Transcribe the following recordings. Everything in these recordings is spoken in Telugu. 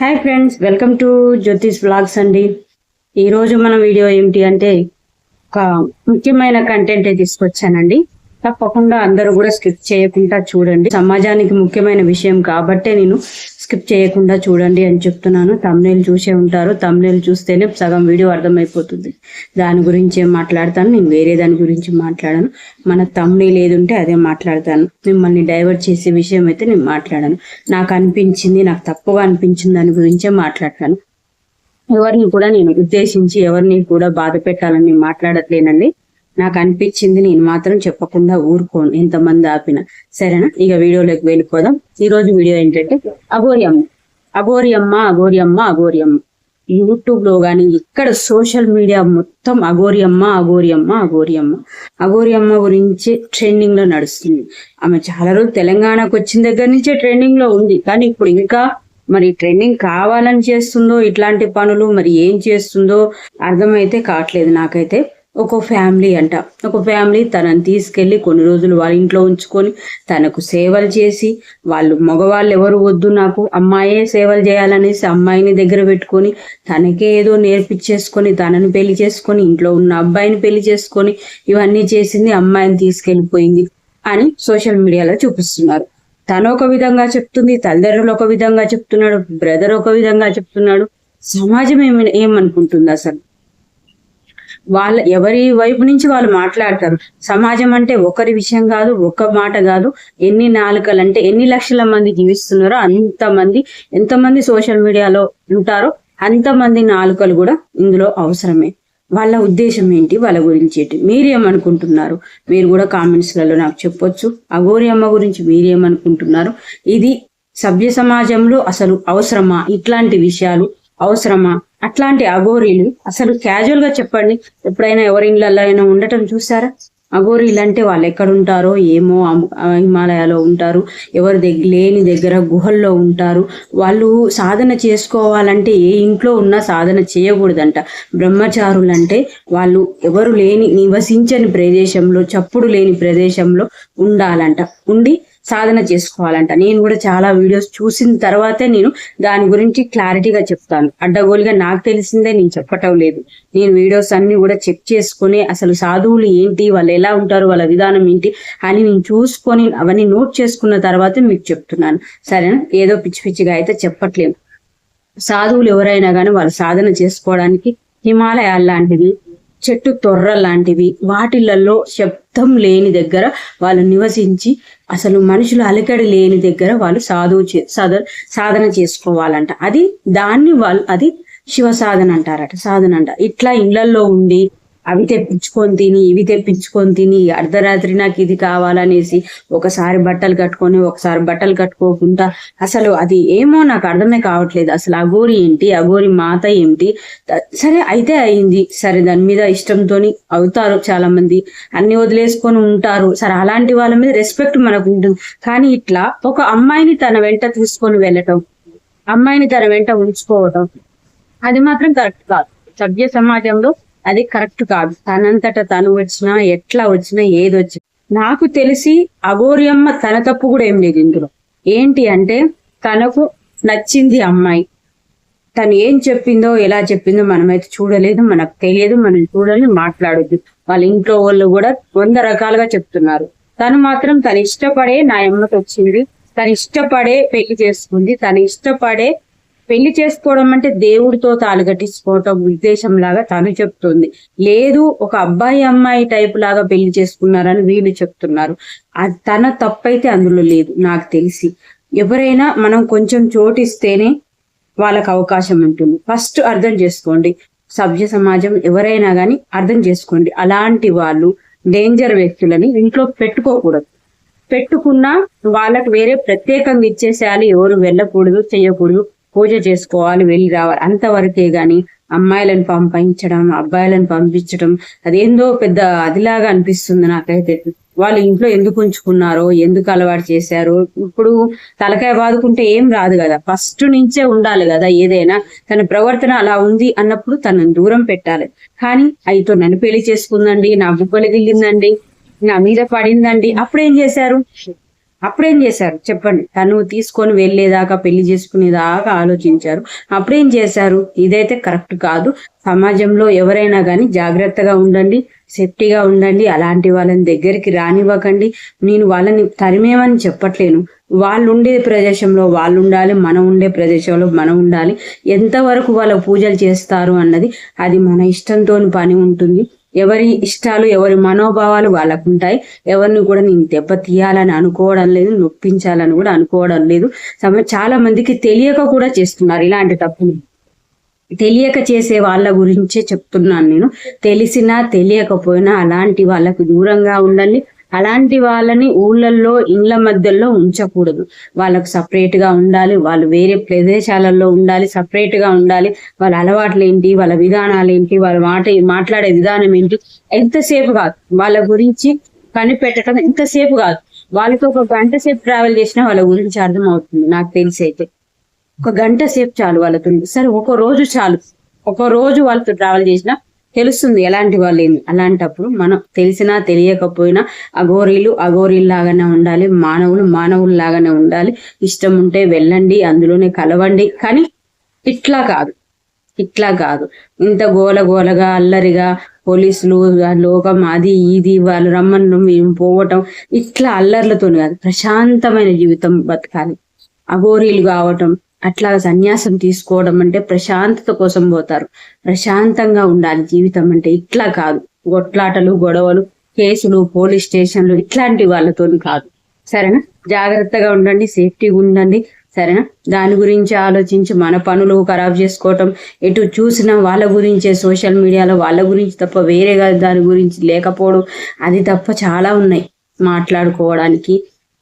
Hi friends welcome to Jyotish blogs అండి. ఈరోజు మన వీడియో ఏమిటి అంటే ఒక ముఖ్యమైన కంటెంట్ తీసుకొచ్చానండి. తప్పకుండా అందరూ కూడా స్కిప్ చేయకుండా చూడండి. సమాజానికి ముఖ్యమైన విషయం కాబట్టే నేను స్కిప్ చేయకుండా చూడండి అని చెప్తున్నాను. తమ్నేలు చూసే ఉంటారు. తమ్నేలు చూస్తేనే సగం వీడియో అర్థమైపోతుంది. దాని గురించి ఏం మాట్లాడతాను? నేను వేరే దాని గురించి మాట్లాడాను. మన తమ్నేలు ఏది ఉంటే అదే మాట్లాడతాను. మిమ్మల్ని డైవర్ట్ చేసే విషయం అయితే నేను మాట్లాడాను. నాకు అనిపించింది నాకు తప్పుగా అనిపించింది దాని గురించే మాట్లాడతాను. ఎవరిని కూడా నేను ఉద్దేశించి ఎవరిని కూడా బాధ పెట్టాలని మాట్లాడట్లేనండి. నాకు అనిపించింది నేను మాత్రం చెప్పకుండా ఊరుకోను. ఎంతమంది ఆపిన. సరేనా? ఇక వీడియోలోకి వెళ్ళిపోదాం. ఈ రోజు వీడియో ఏంటంటే అఘోరియమ్మ. అఘోరియమ్మ అఘోరియమ్మ అఘోరియమ్మ. యూట్యూబ్లో కానీ ఇక్కడ సోషల్ మీడియా మొత్తం అఘోరియమ్మ అమ్మ అఘోరియమ్మ. అఘోరియమ్మ అమ్మ గురించి ట్రెండింగ్లో నడుస్తుంది. ఆమె చాలా రోజులు తెలంగాణకు వచ్చిన దగ్గర నుంచే ట్రెండింగ్లో ఉంది. కానీ ఇప్పుడు ఇంకా మరి ట్రెండింగ్ కావాలని చేస్తుందో ఇట్లాంటి పనులు మరి ఏం చేస్తుందో అర్థమైతే కావట్లేదు నాకైతే. ఒక ఫ్యామిలీ అంట. ఒక ఫ్యామిలీ తనని తీసుకెళ్ళి కొన్ని రోజులు వాళ్ళ ఇంట్లో ఉంచుకొని తనకు సేవలు చేసి వాళ్ళు మగవాళ్ళు ఎవరు వద్దు నాకు అమ్మాయే సేవలు చేయాలనేసి అమ్మాయిని దగ్గర పెట్టుకొని తనకే ఏదో నేర్పించేసుకొని తనని పెళ్ళి చేసుకొని ఇంట్లో ఉన్న అబ్బాయిని పెళ్ళి చేసుకొని ఇవన్నీ చేసింది అమ్మాయిని తీసుకెళ్ళిపోయింది అని సోషల్ మీడియాలో చూపిస్తున్నారు. తను ఒక విధంగా చెప్తుంది తల్లిదండ్రులు ఒక విధంగా చెప్తున్నాడు బ్రదర్ ఒక విధంగా చెప్తున్నాడు. సమాజం ఏమి ఏమనుకుంటుంది అసలు? వాళ్ళ ఎవరి వైపు నుంచి వాళ్ళు మాట్లాడతారు. సమాజం అంటే ఒకరి విషయం కాదు ఒక మాట కాదు. ఎన్ని నాలుకలు అంటే ఎన్ని లక్షల మంది జీవిస్తున్నారో అంతమంది ఎంతమంది సోషల్ మీడియాలో ఉంటారో అంతమంది నాలుకలు కూడా ఇందులో అవసరమే. వాళ్ళ ఉద్దేశం ఏంటి? వాళ్ళ గురించి ఏంటి? మీరేమనుకుంటున్నారు? మీరు కూడా కామెంట్స్లలో నాకు చెప్పొచ్చు. అఘోరి అమ్మ గురించి మీరేమనుకుంటున్నారు? ఇది సభ్య సమాజంలో అసలు అవసరమా? ఇట్లాంటి విషయాలు అవసరమా? అట్లాంటి అఘోరీలు అసలు క్యాజువల్గా చెప్పండి. ఎప్పుడైనా ఎవరి ఇళ్ళల్లో అయినా ఉండటం చూసారా అఘోరీలు అంటే వాళ్ళు ఎక్కడ ఉంటారో ఏమో హిమాలయాలో ఉంటారు. ఎవరి దగ్గర లేని దగ్గర గుహల్లో ఉంటారు. వాళ్ళు సాధన చేసుకోవాలంటే ఏ ఇంట్లో ఉన్నా సాధన చేయకూడదంట. బ్రహ్మచారులు అంటే వాళ్ళు ఎవరు లేని నివసించని ప్రదేశంలో చప్పుడు లేని ప్రదేశంలో ఉండాలంట. ఉండి సాధన చేసుకోవాలంట. నేను కూడా చాలా వీడియోస్ చూసిన తర్వాతే నేను దాని గురించి క్లారిటీగా చెప్తాను. అడ్డగోలుగా నాకు తెలిసిందే నేను చెప్పటం లేదు. నేను వీడియోస్ అన్ని కూడా చెక్ చేసుకుని అసలు సాధువులు ఏంటి వాళ్ళు ఎలా ఉంటారు వాళ్ళ విధానం ఏంటి అని నేను చూసుకొని అవన్నీ నోట్ చేసుకున్న తర్వాతే మీకు చెప్తున్నాను. సరేనా? ఏదో పిచ్చి పిచ్చిగా అయితే చెప్పట్లేదు. సాధువులు ఎవరైనా కానీ వాళ్ళు సాధన చేసుకోవడానికి హిమాలయాల లాంటివి చెట్టు తొర్ర లాంటివి వాటిలలో శబ్దం లేని దగ్గర వాళ్ళు నివసించి అసలు మనుషులు అలికడి లేని దగ్గర వాళ్ళు సాధువు చే- సాధ సాధన చేసుకోవాలంట. అది దాన్ని వాళ్ళు అది శివ సాధన అంటారట సాధన అంట. ఇట్లా ఇళ్ళలో ఉండి అవి తెప్పించుకొని తిని ఇవి తెప్పించుకొని తిని అర్ధరాత్రి నాకు ఇది కావాలనేసి ఒకసారి బట్టలు కట్టుకొని ఒకసారి బట్టలు కట్టుకోకుండా అసలు అది ఏమో నాకు అర్థమే కావట్లేదు. అసలు అఘోరి ఏంటి? అఘోరి మాత ఏంటి? సరే అయితే అయింది. సరే దాని మీద ఇష్టంతోని అవుతారు చాలా మంది అన్ని వదిలేసుకొని ఉంటారు. సరే అలాంటి వాళ్ళ మీద రెస్పెక్ట్ మనకు ఉంటుంది కానీ ఇట్లా ఒక అమ్మాయిని తన వెంట తీసుకొని వెళ్ళటం అమ్మాయిని తన వెంట ఉంచుకోవటం అది మాత్రం కరెక్ట్ కాదు. సభ్య సమాజంలో అది కరెక్ట్ కాదు. తనంతట తను వచ్చినా ఎట్లా వచ్చినా ఏది వచ్చినా. నాకు తెలిసి అఘోరియమ్మ తన తప్పు కూడా ఏం లేదు ఇందులో. ఏంటి అంటే తనకు నచ్చింది అమ్మాయి. తను ఏం చెప్పిందో ఎలా చెప్పిందో మనమైతే చూడలేదు మనకు తెలియదు మనం చూడలేదు మాట్లాడొద్దు. వాళ్ళ ఇంట్లో వాళ్ళు కూడా వంద రకాలుగా చెప్తున్నారు. తను మాత్రం తను ఇష్టపడే నా అమ్మకి వచ్చింది. తను ఇష్టపడే పెళ్ళి చేసుకుంది. తను ఇష్టపడే పెళ్ళి చేసుకోవడం అంటే దేవుడితో తాలుగట్టించుకోవటం ఉద్దేశం లాగా తను చెప్తుంది. లేదు ఒక అబ్బాయి అమ్మాయి టైప్ లాగా పెళ్ళి చేసుకున్నారని వీళ్ళు చెప్తున్నారు. అది తన తప్పైతే అందులో లేదు నాకు తెలిసి. ఎవరైనా మనం కొంచెం చోటిస్తేనే వాళ్ళకు అవకాశం ఉంటుంది. ఫస్ట్ అర్థం చేసుకోండి. సభ్య సమాజం ఎవరైనా కానీ అర్థం చేసుకోండి. అలాంటి వాళ్ళు డేంజర్ వ్యక్తులని ఇంట్లో పెట్టుకోకూడదు. పెట్టుకున్నా వాళ్ళకు వేరే ప్రత్యేకంగా ఇచ్చేసేయాలి. ఎవరు వెళ్ళకూడదు చేయకూడదు. పూజ చేసుకోవాలి వెళ్ళి రావాలి. అంతవరకే గాని అమ్మాయిలను పంపించడం అబ్బాయిలను పంపించడం అదేందో పెద్ద అదిలాగా అనిపిస్తుంది నాకైతే. వాళ్ళు ఇంట్లో ఎందుకు ఉంచుకున్నారో ఎందుకు అలవాటు చేశారో ఇప్పుడు తలకాయ బాదుకుంటే ఏం రాదు కదా. ఫస్ట్ నుంచే ఉండాలి కదా ఏదైనా. తన ప్రవర్తన అలా ఉంది అన్నప్పుడు తనను దూరం పెట్టాలి. కానీ అయితే నన్ను పెళ్ళి చేసుకుందండి నా బుగ్గలు గిల్లిందండి నా మీద పడిందండి. అప్పుడు ఏం చేశారు? అప్పుడేం చేశారు? చెప్పండి. తను తీసుకొని వెళ్ళేదాకా పెళ్ళి చేసుకునేదాకా ఆలోచించారు. అప్పుడేం చేశారు? ఇదైతే కరెక్ట్ కాదు. సమాజంలో ఎవరైనా కానీ జాగ్రత్తగా ఉండండి సేఫ్టీగా ఉండండి అలాంటి వాళ్ళని దగ్గరికి రానివ్వకండి. నేను వాళ్ళని తరిమేమని చెప్పట్లేను. వాళ్ళు ఉండే ప్రదేశంలో వాళ్ళు ఉండాలి మనం ఉండే ప్రదేశంలో మనం ఉండాలి. ఎంతవరకు వాళ్ళ పూజలు చేస్తారు అన్నది అది మన ఇష్టంతో పని ఉంటుంది. ఎవరి ఇష్టాలు ఎవరి మనోభావాలు వాళ్ళకు ఉంటాయి ఎవరిని కూడా నేను దెబ్బ తీయాలని అనుకోవడం లేదు నొప్పించాలని కూడా అనుకోవడం లేదు. చాలా మందికి తెలియక కూడా చేస్తున్నారు ఇలాంటి తప్పులు. తెలియక చేసే వాళ్ళ గురించే చెప్తున్నాను నేను. తెలిసినా తెలియకపోయినా అలాంటి వాళ్ళకు దూరంగా ఉండండి. అలాంటి వాళ్ళని ఊళ్ళల్లో ఇండ్ల మధ్యలో ఉంచకూడదు. వాళ్ళకు సపరేట్గా ఉండాలి వాళ్ళు వేరే ప్రదేశాలలో ఉండాలి సపరేట్గా ఉండాలి. వాళ్ళ అలవాట్లు ఏంటి వాళ్ళ విధానాలు ఏంటి వాళ్ళ మాట మాట్లాడే విధానం ఏంటి ఎంతసేపు కాదు. వాళ్ళ గురించి కనిపెట్టడం ఎంతసేపు కాదు. వాళ్ళకి ఒక గంట సేపు ట్రావెల్ చేసినా వాళ్ళ గురించి అర్థం అవుతుంది నాకు తెలిసి అయితే ఒక గంట సేపు చాలు వాళ్ళతో సరే ఒక రోజు చాలు. ఒక రోజు వాళ్ళతో ట్రావెల్ చేసినా తెలుస్తుంది ఎలాంటి వాళ్ళు ఏంది. అలాంటప్పుడు మనం తెలిసినా తెలియకపోయినా అఘోరీలు అఘోరీలు లాగానే ఉండాలి మానవులు మానవులు లాగానే ఉండాలి. ఇష్టం ఉంటే వెళ్ళండి అందులోనే కలవండి. కానీ ఇట్లా కాదు. ఇట్లా కాదు. ఇంత గోల గోలగా అల్లరిగా పోలీసులు లోకం అది ఇది వాళ్ళు రమ్మను మేము పోవటం ఇట్లా అల్లర్లతో కాదు. ప్రశాంతమైన జీవితం బతకాలి. అఘోరీలు కావటం అట్లా సన్యాసం తీసుకోవడం అంటే ప్రశాంతత కోసం పోతారు. ప్రశాంతంగా ఉండాలి జీవితం అంటే. ఇట్లా కాదు. కొట్లాటలు గొడవలు కేసులు పోలీస్ స్టేషన్లు ఇట్లాంటి వాళ్ళతోని కాదు. సరేనా? జాగ్రత్తగా ఉండండి సేఫ్టీగా ఉండండి. సరేనా? దాని గురించి ఆలోచించి మన పనులు ఖరాబ్ చేసుకోవటం ఎటు చూసినా వాళ్ళ గురించే సోషల్ మీడియాలో వాళ్ళ గురించి తప్ప వేరేగా దాని గురించి లేకపోవడం అది తప్ప చాలా ఉన్నాయి. మాట్లాడుకోవడానికి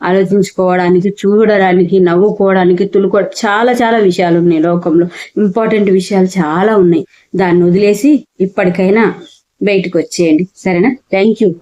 ఆలోచించుకోవడానికి చూడడానికి నవ్వుకోవడానికి తులుకో చాలా చాలా విషయాలు ఉన్నాయి లోకంలో. ఇంపార్టెంట్ విషయాలు చాలా ఉన్నాయి. దాన్ని వదిలేసి ఇప్పటికైనా బయటకు వచ్చేయండి. సరేనా? Thank you